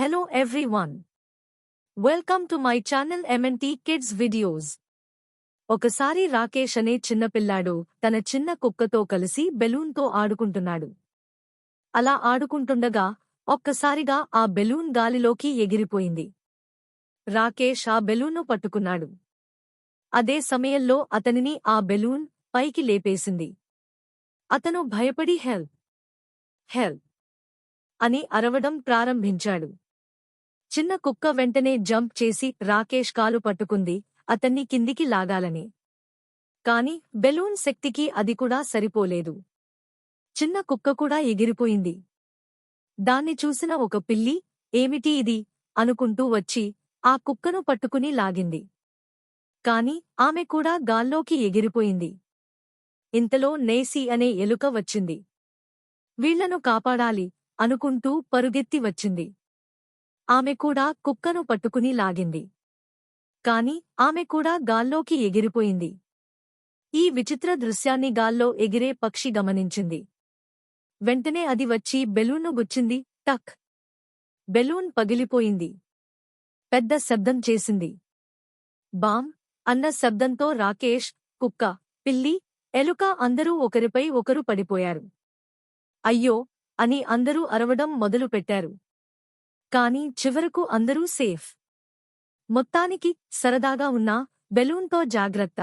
Hello everyone. Welcome to my channel MNT Kids Videos. ఒకసారి రాకేష్ అనే చిన్నపిల్లాడు తన చిన్న కుక్కతో కలిసి బెలూన్తో ఆడుకుంటున్నాడు. అలా ఆడుకుంటుండగా ఒక్కసారిగా ఆ బెలూన్ గాలిలోకి ఎగిరిపోయింది. రాకేష్ ఆ బెలూన్ను పట్టుకున్నాడు. అదే సమయంలో అతనిని ఆ బెలూన్ పైకి లేపేసింది. అతను భయపడి హెల్ప్ హెల్ప్ అని అరవడం ప్రారంభించాడు. చిన్న కుక్క వెంటనే జంప్ చేసి రాకేష్ కాలు పట్టుకుంది అతన్ని కిందికి లాగాలని. కాని బెలూన్ శక్తికి అది కూడా సరిపోలేదు. చిన్న కుక్క కూడా ఎగిరిపోయింది. దాన్ని చూసిన ఒక పిల్లి ఏమిటి ఇది? అనుకుంటూ వచ్చి ఆ కుక్కను పట్టుకుని లాగింది. కాని ఆమె కూడా గాల్లోకి ఎగిరిపోయింది. ఇంతలో నేసి అనే ఎలుక వచ్చింది. వీళ్ళను కాపాడాలి అనుకుంటూ పరుగెత్తి వచ్చింది. ఆమె కూడా కుక్కను పట్టుకుని లాగింది. కాని ఆమె కూడా గాల్లోకి ఎగిరిపోయింది. ఈ విచిత్ర దృశ్యాన్ని గాల్లో ఎగిరే పక్షి గమనించింది. వెంటనే అది వచ్చి బెలూన్ను గుచ్చింది. టక్! బెలూన్ పగిలిపోయింది. పెద్ద శబ్దం చేసింది. బామ్! అన్న శబ్దంతో రాకేష్ కుక్క పిల్లి ఎలుక అందరూ ఒకరిపై ఒకరు పడిపోయారు. అయ్యో! అని అందరూ అరవడం మొదలుపెట్టారు. కానీ చివరకు అందరూ సేఫ్. మొత్తానికి సరదాగా ఉన్నా బెలూన్తో జాగ్రత్త.